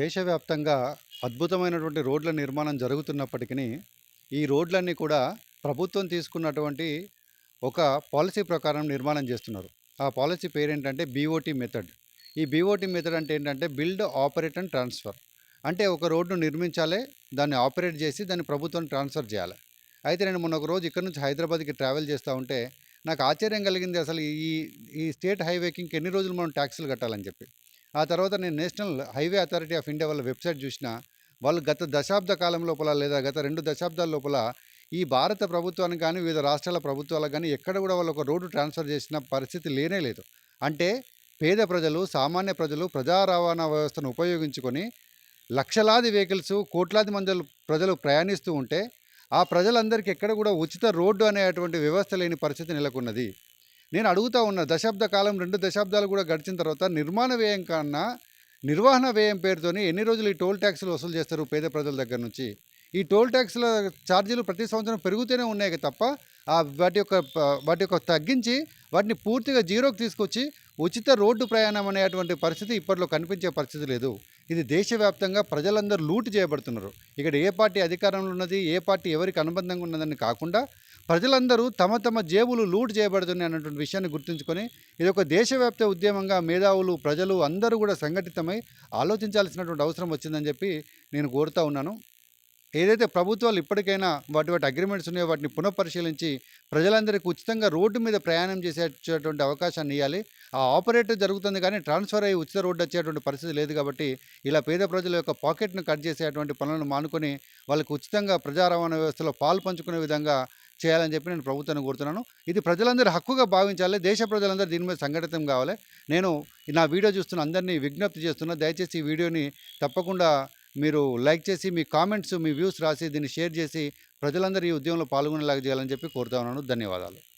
దేశవ్యాప్తంగా అద్భుతమైనటువంటి రోడ్ల నిర్మాణం జరుగుతున్నప్పటికీ ఈ రోడ్లన్నీ కూడా ప్రభుత్వం తీసుకున్నటువంటి ఒక పాలసీ ప్రకారం నిర్మాణం చేస్తున్నారు. ఆ పాలసీ పేరేంటంటే బీఓటీ మెథడ్ ఈ బీఓటీ మెథడ్ అంటే ఏంటంటే బిల్డ్ ఆపరేట్ అండ్ ట్రాన్స్ఫర్ అంటే ఒక రోడ్ను నిర్మించాలి దాన్ని ఆపరేట్ చేసి దాన్ని ప్రభుత్వం ట్రాన్స్ఫర్ చేయాలి. అయితే నేను మొన్న ఒక రోజు ఇక్కడ నుంచి హైదరాబాద్కి ట్రావెల్ చేస్తూ ఉంటే నాకు ఆశ్చర్యం కలిగింది అసలు ఈ ఈ స్టేట్ హైవేకి ఇంకెన్ని రోజులు మనం ట్యాక్సులు కట్టాలని చెప్పి. ఆ తర్వాత నేను national highway authority of India వాళ్ళ వెబ్సైట్ చూసిన వాళ్ళు గత దశాబ్ద కాలం లోపల లేదా గత రెండు దశాబ్దాల లోపల ఈ భారత ప్రభుత్వానికి కానీ వివిధ రాష్ట్రాల ప్రభుత్వాలకు కానీ ఎక్కడ కూడా వాళ్ళు ఒక రోడ్డు ట్రాన్స్ఫర్ చేసిన పరిస్థితి లేనే లేదు. అంటే పేద ప్రజలు సామాన్య ప్రజలు ప్రజా రవాణా వ్యవస్థను ఉపయోగించుకొని లక్షలాది వెహికల్స్ కోట్లాది మంది ప్రజలు ప్రయాణిస్తూ ఉంటే ఆ ప్రజలందరికీ ఎక్కడ కూడా ఉచిత రోడ్డు అనేటువంటి వ్యవస్థ లేని పరిస్థితి నెలకొన్నది. నేను అడుగుతా ఉన్న దశాబ్ద కాలం రెండు దశాబ్దాలు కూడా గడిచిన తర్వాత నిర్మాణ వ్యయం కన్నా నిర్వహణ వ్యయం పేరుతోని ఎన్ని రోజులు ఈ టోల్ ట్యాక్సులు వసూలు చేస్తారు పేద ప్రజల దగ్గర నుంచి? ఈ టోల్ ట్యాక్సుల ఛార్జీలు ప్రతి సంవత్సరం పెరుగుతూనే ఉన్నాయి తప్ప ఆ వాటి యొక్క వాటి యొక్క తగ్గించి వాటిని పూర్తిగా జీరోకి తీసుకొచ్చి ఉచిత రోడ్డు ప్రయాణం అనేటువంటి పరిస్థితి ఇప్పట్లో కనిపించే పరిస్థితి లేదు. ఇది దేశవ్యాప్తంగా ప్రజలందరూ లూటు చేయబడుతున్నారు. ఇక్కడ ఏ పార్టీ అధికారంలో ఉన్నది ఏ పార్టీ ఎవరికి అనుబంధంగా ఉన్నదని కాకుండా ప్రజలందరూ తమ తమ జేబులు లూటు చేయబడుతున్నాయి అన్నటువంటి విషయాన్ని గుర్తుంచుకొని ఇది ఒక దేశవ్యాప్త ఉద్యమంగా మేధావులు ప్రజలు అందరూ కూడా సంఘటితమై ఆలోచించాల్సినటువంటి అవసరం వచ్చిందని చెప్పి నేను కోరుతా ఉన్నాను. ఏదైతే ప్రభుత్వాలు ఇప్పటికైనా వాటి వాటి అగ్రిమెంట్స్ ఉన్నాయో వాటిని పునఃపరిశీలించి ప్రజలందరికీ ఉచితంగా రోడ్డు మీద ప్రయాణం చేసేటటువంటి అవకాశాన్ని ఇవ్వాలి ఆ ఆపరేటర్ జరుగుతుంది కానీ ట్రాన్స్ఫర్ అయ్యి ఉచిత రోడ్డు వచ్చేటువంటి పరిస్థితి లేదు కాబట్టి ఇలా పేద ప్రజల యొక్క పాకెట్ను కట్ చేసేటువంటి పనులను మానుకొని వాళ్ళకు ఉచితంగా ప్రజా రవాణా వ్యవస్థలో పాలు పంచుకునే విధంగా చేయాలని చెప్పి నేను ప్రభుత్వాన్ని కోరుతున్నాను. ఇది ప్రజలందరూ హక్కుగా భావించాలి. దేశ ప్రజలందరూ దీని మీద సంఘటితం కావాలి. నేను నా వీడియో చూస్తున్న అందరినీ విజ్ఞప్తి చేస్తున్నా. దయచేసి ఈ వీడియోని తప్పకుండా మీరు లైక్ చేసి మీ కామెంట్స్ మీ వ్యూస్ రాసి దీన్ని షేర్ చేసి ప్రజలందరూ ఈ ఉద్యమంలో పాల్గొనేలాగా చేయాలని చెప్పి కోరుతా ఉన్నాను. ధన్యవాదాలు.